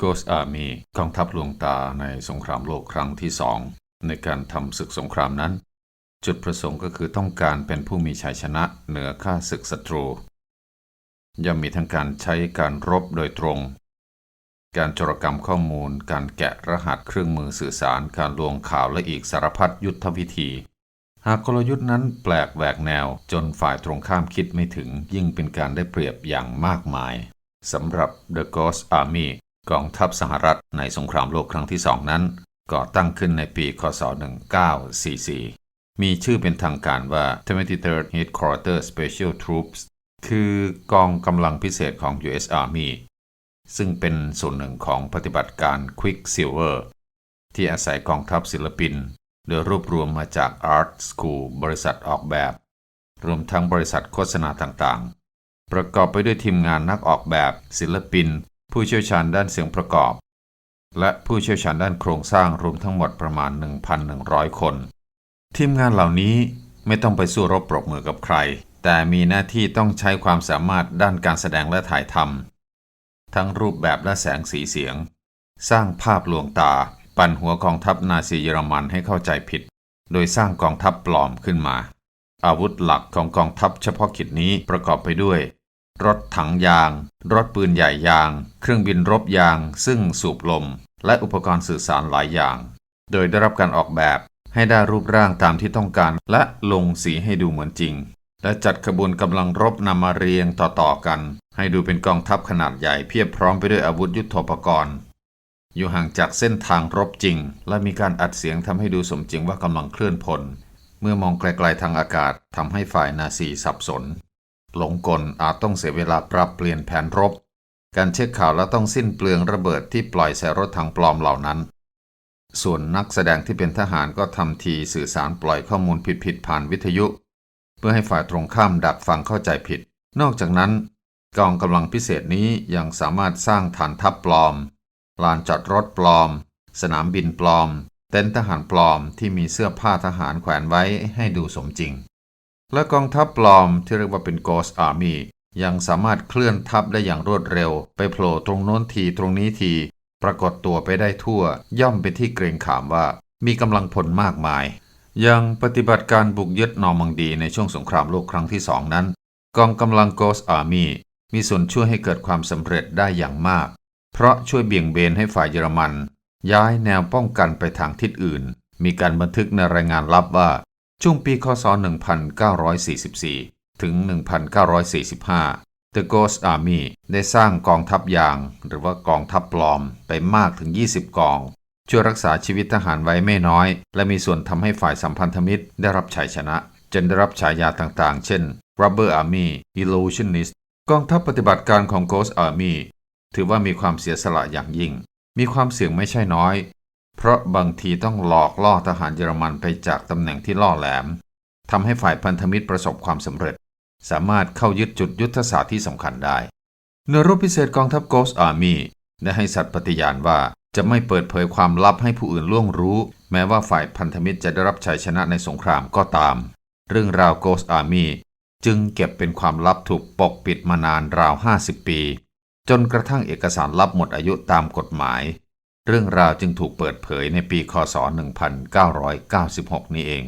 Ghost Army กองทัพลวงตาในสงครามโลกครั้งที่สองในการทำศึกสงครามนั้น จุดประสงค์ก็คือต้องการเป็นผู้มีชัยชนะเหนือข้าศึกศัตรู ย่อมมีทั้งการใช้การรบโดยตรง การจรกรรมข้อมูล การแกะรหัสเครื่องมือสื่อสาร การลวงข่าวและอีกสารพัดยุทธวิธี หากกลยุทธ์นั้นแปลกแหวกแนวจนฝ่ายตรงข้ามคิดไม่ถึงยิ่งเป็นการได้เปรียบอย่างมากมายสำหรับ The Ghost Army กองทัพสหรัฐในสงครามโลกครั้งที่สองนั้น ก่อตั้งขึ้นในปี คศ 1944 มีชื่อเป็นทางการว่า 23rd Headquarters Special Troops คือกองกำลังพิเศษของ U.S. Army ซึ่งเป็นส่วนหนึ่งของปฏิบัติการ Quicksilver ที่อาศัยกองทัพศิลปิน โดยรวบรวมมาจาก Art School บริษัทออกแบบ รวมทั้งบริษัทโฆษณาต่างๆ ประกอบไปด้วยทีมงานนักออกแบบศิลปิน ผู้เชี่ยวชาญด้านเสียงประกอบ และผู้เชี่ยวชาญด้านโครงสร้างรวมทั้งหมดประมาณ 1,100 คน ทีมงานเหล่านี้ไม่ต้องไปสู้รบปรบมือกับใคร แต่มีหน้าที่ต้องใช้ความสามารถด้านการแสดงและถ่ายทำทั้งรูปแบบและแสงสีเสียง สร้างภาพลวงตา ปั่นหัวกองทัพนาซีเยอรมันให้เข้าใจผิด โดยสร้างกองทัพปลอมขึ้นมา อาวุธหลักของกองทัพเฉพาะกิจนี้ประกอบไปด้วย รถถังยาง รถปืนใหญ่ยาง เครื่องบินรบยาง ซึ่งสูบลม และอุปกรณ์สื่อสารหลายอย่าง โดยได้รับการออกแบบให้ได้รูปร่างตามที่ต้องการ และลงสีให้ดูเหมือนจริง และจัดขบวนกำลังรบนำมาเรียงต่อๆกัน ให้ดูเป็นกองทัพขนาดใหญ่เพียบพร้อมไปด้วยอาวุธยุโทโธปกรณ์ อยู่ห่างจากเส้นทางรบจริง และมีการอัดเสียงทำให้ดูสมจริงว่ากำลังเคลื่อนพล เมื่อมองไกลๆทางอากาศทำให้ฝ่ายนาซีสับสน หลงกลอาจต้องเสียเวลาปรับเปลี่ยนแผนรบ การเช็คข่าวและต้องสิ้นเปลืองระเบิดที่ปล่อยใส่รถถังปลอมเหล่านั้น ส่วนนักแสดงที่เป็นทหารก็ทำทีสื่อสารปล่อยข้อมูลผิดๆผ่านวิทยุ เพื่อให้ฝ่ายตรงข้ามดักฟังเข้าใจผิด นอกจากนั้น กองกำลังพิเศษนี้ยังสามารถสร้างฐานทัพปลอม ลานจอดรถปลอม สนามบินปลอม เต็นท์ทหารปลอมที่มีเสื้อผ้าทหารแขวนไว้ให้ดูสมจริง และกองทัพปลอมที่เรียกว่าเป็น Ghost Army ยังสามารถเคลื่อนทัพได้อย่างรวดเร็ว ไปโผล่ตรงโน้นทีตรงนี้ที ปรากฏตัวไปได้ทั่ว ย่อมเป็นที่เกรงขามว่า มีกำลังพลมากมาย ยังปฏิบัติการบุกยึดนอร์มังดีในช่วงสงครามโลกครั้งที่สองนั้น กองกำลัง Ghost Army มีส่วนช่วยให้เกิดความสำเร็จได้อย่างมาก เพราะช่วยเบี่ยงเบนให้ฝ่ายเยอรมัน ย้ายแนวป้องกันไปทางทิศอื่น มีการบันทึกในรายงานลับว่า ช่วงปีคศ 1944 ถึง 1945 The Ghost Army ได้สร้างกองทัพยาง หรือว่ากองทัพปลอมไปมากถึง 20 กอง ช่วยรักษาชีวิตทหารไว้ไม่น้อย และมีส่วนทำให้ฝ่ายสัมพันธมิตรได้รับชัยชนะ จนได้รับฉายาต่างๆ เช่น Rubber Army Illusionist กองทัพปฏิบัติการของ Ghost Army ถือว่ามีความเสียสละอย่างยิ่ง มีความเสี่ยงไม่ใช่น้อย เพราะบางทีต้องหลอกล่อทหารเยอรมันไปจากตำแหน่งที่ล่อแหลมทำให้ฝ่ายพันธมิตรประสบความสำเร็จ สามารถเข้ายึดจุดยุทธศาสตร์ที่สำคัญได้หน่วยรบพิเศษกองทัพ Ghost Army ได้ให้สัตย์ปฏิญาณว่าจะไม่เปิดเผยความลับให้ผู้อื่นล่วงรู้ แม้ว่าฝ่ายพันธมิตรจะได้รับชัยชนะในสงครามก็ตาม เรื่องราว Ghost Army จึงเก็บเป็นความลับถูกปกปิดมานานราว 50 ปี จนกระทั่งเอกสารลับหมดอายุตามกฎหมาย เรื่องราวจึงถูกเปิดเผยในปีคศ 1996 นี้เอง